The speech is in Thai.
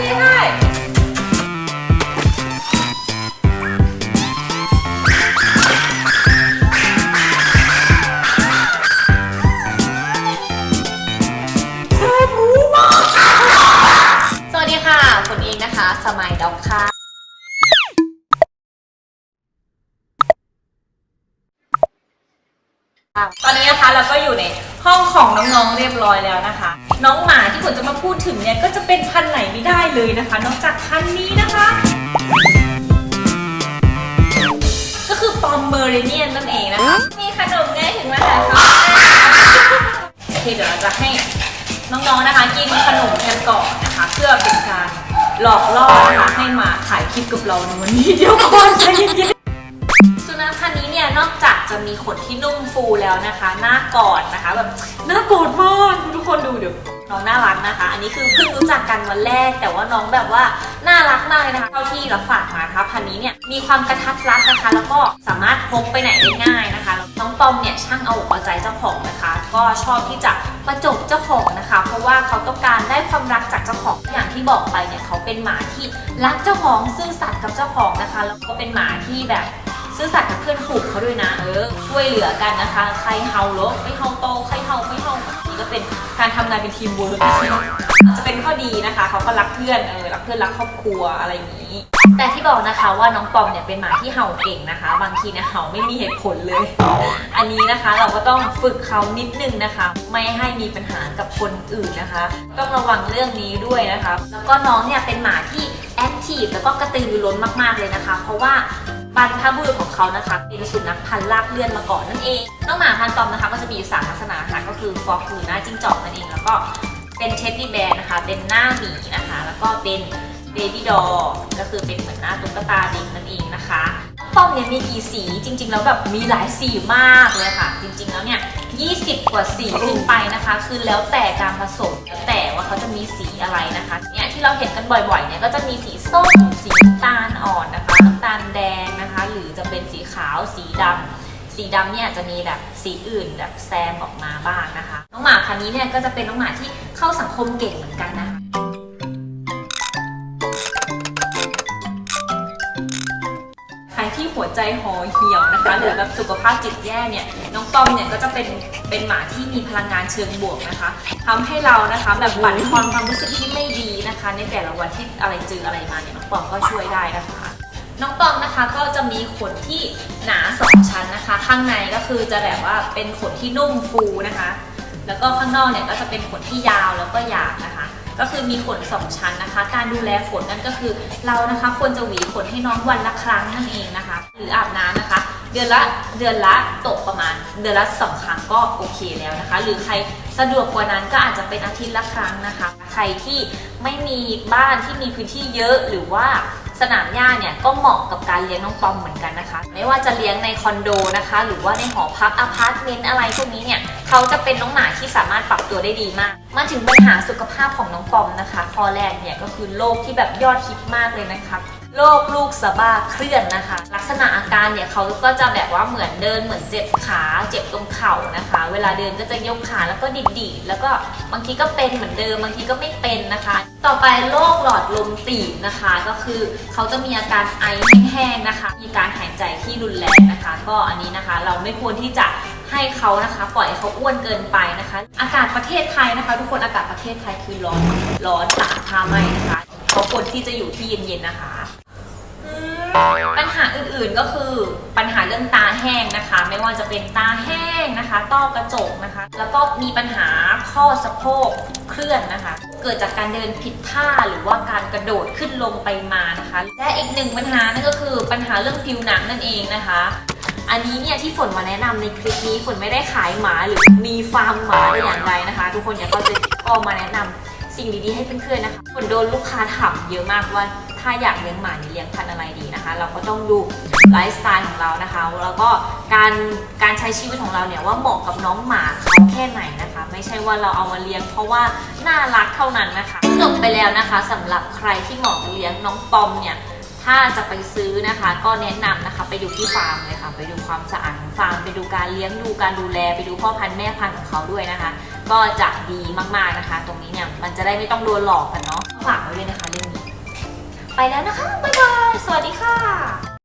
say hi สวัสดีค่ะฝนเองนะคะ สมัยด็อกค่ะ ตอนนี้นะคะเราก็อยู่ในห้องของน้องๆเรียบร้อยแล้วนะคะ น้องหมาที่ฝนจะมาพูดถึงเนี่ยก็จะเป็นพันธุ์ไหนไม่ได้เลยนะคะ นอกจากพันธุ์นี้นะคะ ก็คือปอมเมอริเนียนนั่นเองนะคะ มีขนมง่ายถึงมาหาเขาโอเคเดี๋ยวเราจะให้น้องๆนะคะกินขนมกันก่อนนะคะ เพื่อเป็นการหลอกล่อนะคะให้มาถ่ายคลิปกับเราในวันนี้เดี๋ยวก่อนใจเย็น ๆสุนันนี้เนี่ยนอกจากจะมีขนที่นุ่มฟูแล้วนะคะ หน้ากอดนะคะแบบหน้ากอดมากทุกคนดูเดี๋ยวน้องน่ารักนะคะ อันนี้คือเพิ่งรู้จักกันวันแรก แต่ว่าน้องแบบว่าน่ารักมากเลยนะคะ เท่าที่เราฝากมานะคะพันนี้เนี่ยมีความกระทัดรัดนะคะ แล้วก็สามารถพกไปไหนได้ง่ายนะคะ น้องปอมเนี่ยช่างเอาอกเอาใจเจ้าของนะคะ ก็ชอบที่จะประจบเจ้าของนะคะ เพราะว่าเขาต้องการได้ความรักจากเจ้าของ อย่างที่บอกไปเนี่ยเขาเป็นหมาที่รักเจ้าของซื่อสัตย์กับเจ้าของนะคะ แล้วก็เป็นหมาที่แบบ ซื่อสัตย์กับเพื่อนฝูงเขาด้วยนะเออช่วยเหลือกันนะคะ ใครเฮาลกไม่เฮาโตใครเฮาไม่เฮานี่ก็เป็นการทำงานเป็นทีมเวิร์กจะเป็นข้อดีนะคะ เขาก็รักเพื่อนเออรักเพื่อนรักครอบครัวอะไรอย่างนี้ แต่ที่บอกนะคะว่าน้องปอมเนี่ยเป็นหมาที่เห่าเก่งนะคะ บางทีเนี่ยเห่าไม่มีเหตุผลเลย อันนี้นะคะเราก็ต้องฝึกเขานิดนึงนะคะ ไม่ให้มีปัญหากับคนอื่นนะคะ ต้องระวังเรื่องนี้ด้วยนะคะ แล้วก็น้องเนี่ยเป็นหมาที่แอคทีฟแล้วก็กระตือรือร้นมากๆเลยนะคะ เพราะว่า บรรพบุรุษของเขานะคะ เป็นสุนัขพันธุ์ลากเลื่อนมาก่อนนั่นเองน้องหมาพันธุ์ตอมนะคะ ก็จะมีอยู่สามลักษณะค่ะก็คือฟอกหูหน้าจิ้งจอกนั่นเองแล้วก็เป็นเชดดี้แบร์นะคะ เป็นหน้าหมีนะคะ แล้วก็เป็นเบบี้ดอก็คือเป็นเหมือนหน้าตุ๊กตาเด็กนั่นเองนะคะป้อมเนี่ยมีกี่สีจริง ๆ แล้วแบบมีหลายสีมากเลยค่ะ จริง ๆ แล้วเนี่ย 20 กว่าสีขึ้นไปนะคะ คือแล้วแต่การผสมแล้วแต่ว่าเขาจะมีสีอะไรนะคะเนี่ยที่เราเห็นกันบ่อยๆเนี่ยก็จะมีสีส้มสีน้ำตาลอ่อนนะคะน้ำตาลแดงนะคะ หรือจะเป็นสีขาวสีดำสีดำเนี่ยจะมีแบบสีอื่นแบบแซมออกมาบ้างนะคะ น้องหมาพันนี้เนี่ยก็จะเป็นน้องหมาที่เข้าสังคมเก่งเหมือนกันนะคะ หัวใจห่อเหี่ยวนะคะ หรือแบบสุขภาพจิตแย่เนี่ยน้องปอมเนี่ยก็จะเป็นเป็นหมาที่มีพลังงานเชิงบวกนะคะทำให้เรานะคะแบบบั่นทอนความรู้สึกที่ไม่ดีนะคะ ในแต่ละวันที่อะไรเจออะไรมาเนี่ยน้องปอมก็ช่วยได้นะคะ น้องปอมนะคะก็จะมีขนที่หนาสองชั้นนะคะ ข้างในก็คือจะแบบว่าเป็นขนที่นุ่มฟูนะคะ แล้วก็ข้างนอกเนี่ยก็จะเป็นขนที่ยาวแล้วก็หยาบนะคะ ก็คือมีขนสองชั้นนะคะ การดูแลขนนั่นก็คือเรานะคะควรจะหวีขนให้น้องวันละครั้งนั่นเองนะคะ หรืออาบน้ำนะคะ เดือนละเดือนละตกประมาณ เดือนละสองครั้งก็โอเคแล้วนะคะ หรือใครสะดวกกว่านั้นก็อาจจะเป็นอาทิตย์ละครั้งนะคะ ใครที่ไม่มีบ้านที่มีพื้นที่เยอะหรือว่าสนามหญ้าเนี่ยก็เหมาะกับการเลี้ยงน้องปอมเหมือนกันนะคะ ไม่ว่าจะเลี้ยงในคอนโดนะคะ หรือว่าในหอพักอพาร์ตเมนต์อะไรพวกนี้เนี่ย เขาจะเป็นน้องหมาที่สามารถปรับตัวได้ดีมาก มาถึงปัญหาสุขภาพของน้องปอมนะคะ ข้อแรกเนี่ยก็คือโรคที่แบบยอดฮิตมากเลยนะคะโรคลูกสะบ้าเคลื่อนนะคะ ลักษณะอาการเนี่ยเขาก็จะแบบว่าเหมือนเดินเหมือนเจ็บขาเจ็บตรงเข่านะคะ เวลาเดินก็จะยกขาแล้วก็ดีดๆแล้วก็บางทีก็เป็นเหมือนเดิมบางทีก็ไม่เป็นนะคะ ต่อไปโรคหลอดลมตีบนะคะ ก็คือเขาจะมีอาการไอแห้งๆนะคะ มีการหายใจที่รุนแรงนะคะ ก็อันนี้นะคะเราไม่ควรที่จะ ให้เขานะคะ ปล่อยเขาอ้วนเกินไปนะคะ อากาศประเทศไทยนะคะ ทุกคนอากาศประเทศไทยคือร้อนร้อนตากผ้าไหมนะคะเขาควรที่จะอยู่ที่เย็นๆนะคะปัญหาอื่นๆก็คือปัญหาเรื่องตาแห้งนะคะ ไม่ว่าจะเป็นตาแห้งนะคะ ต้อกระจกนะคะ แล้วก็มีปัญหาข้อสะโพกเคลื่อนนะคะ เกิดจากการเดินผิดท่าหรือว่าการกระโดดขึ้นลงไปมานะคะ และอีกหนึ่งปัญหานั่นก็คือปัญหาเรื่องผิวหนังนั่นเองนะคะ อันนี้เนี่ยที่ฝนมาแนะนำในคลิปนี้ฝนไม่ได้ขายหมาหรือมีฟาร์มหมาแต่อย่างใดนะคะ ทุกคนอย่าเข้าใจผิดก็มาแนะนำสิ่งดีๆให้เพื่อนๆนะคะฝนโดนลูกค้าถามเยอะมากว่าถ้าอยากเลี้ยงหมาเนี่เลี้ยงพันธุ์อะไรดีนะคะ เราก็ต้องดูไลฟ์สไตล์ของเรานะคะแล้วก็การการใช้ชีวิตของเราเนี่ยว่าเหมาะกับน้องหมาเขาแค่ไหนนะคะ ไม่ใช่ว่าเราเอามาเลี้ยงเพราะว่าน่ารักเท่านั้นนะคะจบไปแล้วนะคะสำหรับใครที่เหมาะกับเลี้ยงน้องปอมเนี่ย ถ้าจะไปซื้อนะคะ ก็แนะนำนะคะ ไปดูที่ฟาร์มเลยค่ะ ไปดูความสะอาดของฟาร์ม ไปดูการเลี้ยงดูการดูแล ไปดูพ่อพันธุ์แม่พันธุ์ของเขาด้วยนะคะ ก็จะดีมากๆนะคะ ตรงนี้เนี่ยมันจะได้ไม่ต้องโดนหลอกกันเนาะฝากไว้ด้วยนะคะเรื่องนี้ ไปแล้วนะคะบ๊ายบายสวัสดีค่ะ